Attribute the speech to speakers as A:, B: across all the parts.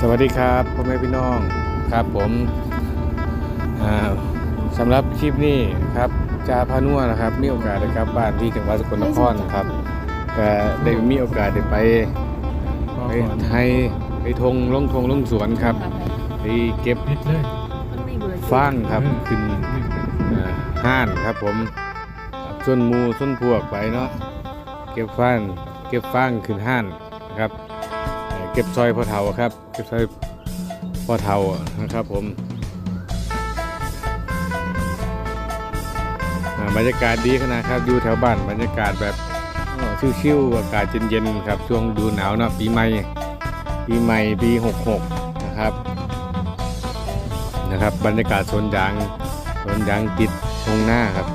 A: สวัสดีครับพ่อแม่พี่น้องครับผมอ่าสำหรับคลิปนี้ครับจาพานัวนะครับมีโอกาสได้กลับบ้านที่จังหวัดสกลนครครับก็ได้มีโอกาสได้ไปไปไทยไปทงลงทงลงสวนครับไปเก็บ
B: ปิดเลย
A: ฟางครับขึ้นอ่าห้านครับผมส่วนมูส่วนพวกไปเนาะเก็บฟางเก็บฟางขึ้นห้านนะครับ เก็บซอยพ่อเฒ่าครับ เก็บซอยพ่อเฒ่านะครับผมบรรยากาศดีขนาดครับอยู่แถวบ้านบรรยากาศแบบชิวๆอากาศเย็นๆครับ ช่วงดูหนาวนะปีใหม่ปีใหม่ปี66นะครับนะครับ บรรยากาศสวนยางสวนยางติดตรงหน้าครับ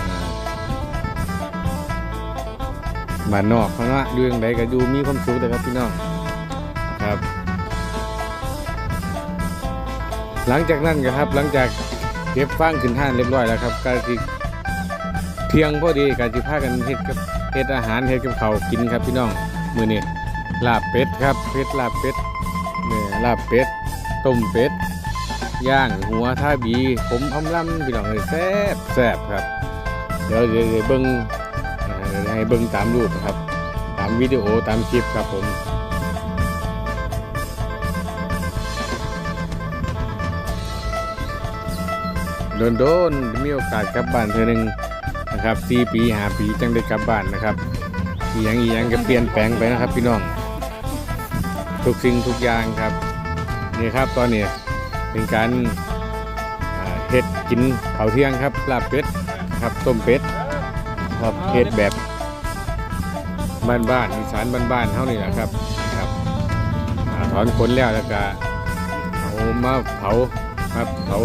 A: อ่าบ้านนอกเขาเนาอยู่ยังไงก็ดูมีความสุขเลยครับพี่น้อง หลังจากนั้นก็ครับ หลังจากเก็บฟางขึ้นห้านเรียบร้อยแล้วครับก็สิเที่ยงพอดีก็สิพากันเฮ็ดกับเฮ็ดอาหารเฮ็ดกับข้ากินครับพี่น้องมื้อนี้ลาบเป็ดครับเฮ็ดลาบเป็ดเนี่ยลาบเป็ดต้มเป็ดย่างหัวท่าบีผมอำลำพี่น้องเลยแซ่บแซ่บครับเดี๋ยวเดี๋ยวเดี๋ยวเบิ้งอ่าเดี๋ยวให้เบิ้งตามรูปนะครับ ตามวิดีโอตามคลิปครับผม โดนโดนๆมีโอกาสกลับบ้านเธอหนึ่งนะครับสี่ปีหาปีจังได้กลับบ้านนะครับอีหยังอีหยังก็เปลี่ยนแปลงไปนะครับ พี่น้อง ทุกสิ่งทุกอย่างครับนี่ครับตอนนี้เป็นการเฮ็ดกินข้าเที่ยงครับลาบเป็ดครับต้มเป็ดครับเฮ็ดแบบบ้านๆอีสานบ้านๆเท่านี้แหละครับครับถอนขนแล้วแล้วก็เอามาเผาครับเผา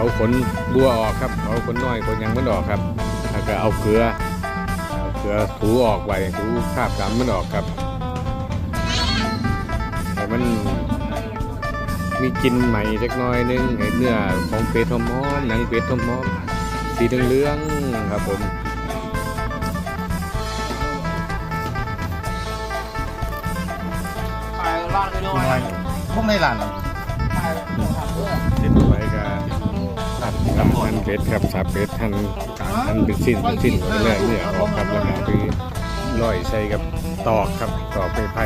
A: เผาขนบัวออกครับเผาขนน้อยขนหยังมันออกครับแล้วก็เอาเกลือเอาเกลือถูออกไว้ถูคราบดำมันออกครับให้มันมีกลินใหม่เล็กน้อยนึงให้เนื้อของเป็ดหอมๆหนังเป็ดหอมๆสีเหลืองๆครับผม
B: ไปร้านไปด้ว
C: กินไว้
B: ย
C: พวกในร้านน่ะ
A: เด็ดไว้ก็ ครับครับหั่นเป็ดครับสับเป็ดหั่นหั่นเป็นสิ้นเป็นสิ้นเนื้อเนื้อออกครับแล้วก็ไปลอยใส่กับตอกครับตอกไม้ไผ่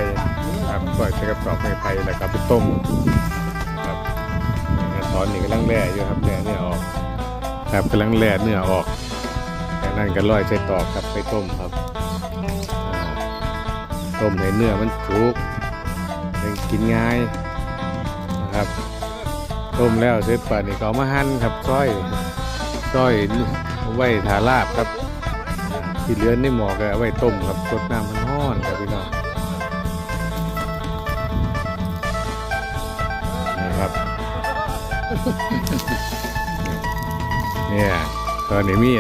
A: ครับลอยใส่กับตอกไม้ไผ่แล้วก็ไปต้มครับตอนนี้กำลังแล่อยู่ครับแล่เนื้อออกครับกำลังแล่เนื้อออกจากนั้นก็ลอยใส่ตอกครับไปต้มครับต้มให้เนื้อมันสุกให้กินง่ายนะครับ ต้มแล้วเสร็จป่านนี้ก็เอมาหั่นครับซอยซอยเอาไว้ทาลาบครับ ที่เหลือในหมอก็เอาไว้ต้มครับสดน้ำมันห้อนครับพี่น้องนี่ครับเนี่ยตอนนี้มี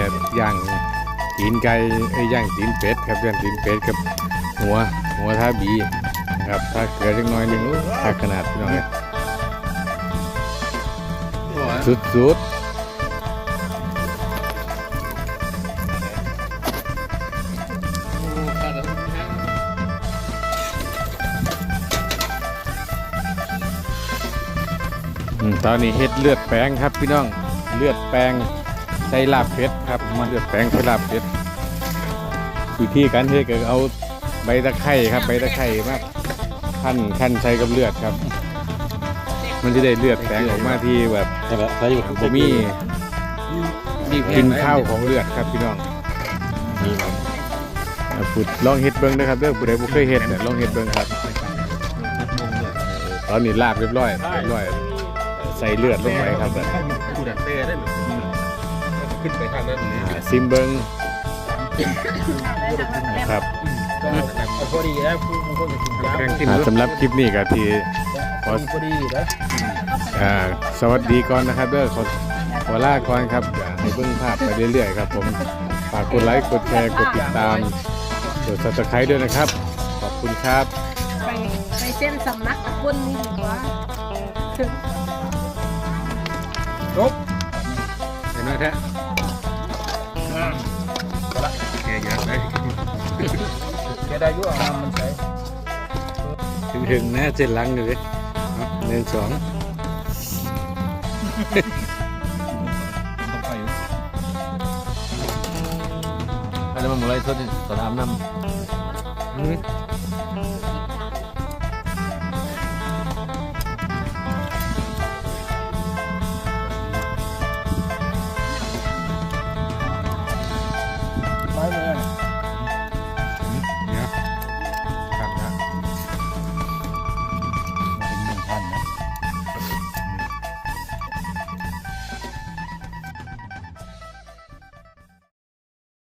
A: ย่างตีนไก่ไอ้ย่างตีนเป็ดครับย่างตีนเป็ดกับหัวหัวท่าบีครับถ้าเกลือจักน้อยหนึงอู้ถ้าขนาดพี่น้องเลย สุดสุดตอนนี้เฮ็ดเลือดแปลงครับพี่น้อง เลือดแปลงใส่ลาบเป็ดครับ มาเลือดแปลงใส่ลาบเป็ดวิธีการเฮ็ดก็เอาใบตะไคร้ครับ ใบตะไคร้มาขั้นขั้นใส่กับเลือดครับ มันจะได้เลือดแปลงออกมาที่แบบ
C: ใช่ไหมใช่อยู่
A: ผมมีกินข้าวของเลือดครับพี่น้อง
C: นี่ครับ
A: อะพูดลองเฮ็ดเบิ้งนะครับเด้อผู้ใดบ่เคยเฮ็ดเนี่ยลองเฮ็ดเบิ้งครับ ตอนนี้ลาบเรียบร้อยเรียบร้อย ใส่เลือดลงไปครับแบบ
B: กูดักเต้ได้หรือขึ้นไปทางนั้นนี่
A: อ่าซิมเบิ้งครับ
B: พอดีแล้วคุณมึงก็จะกินยา
A: อ่าสำหรับคลิปนี้ก็ที่ ขอ
B: พอดีแล้ว
A: อ่าสวัสดีก่อนนะครับเด้อขอขอลาก่อนครับอย่าให้เบิ้งภาพไปเรื่อยๆครับผมฝากกดไลค์กดแชร์กดติดตามกด Subscribe ด้วยนะครับ ขอบคุณครับ
D: ไปไปเส้นสำนักคนนี่ดีกว่า
A: เห็นไหมแท้
B: แกยักเลยแกได้ยุ่งมันใช้
A: ถึงๆนะเจ็ดหลังอยู่เลยเอา หนึ่งสอง
B: ตกไป
C: อะไรมาหมดเลยทุนสนามน้ำ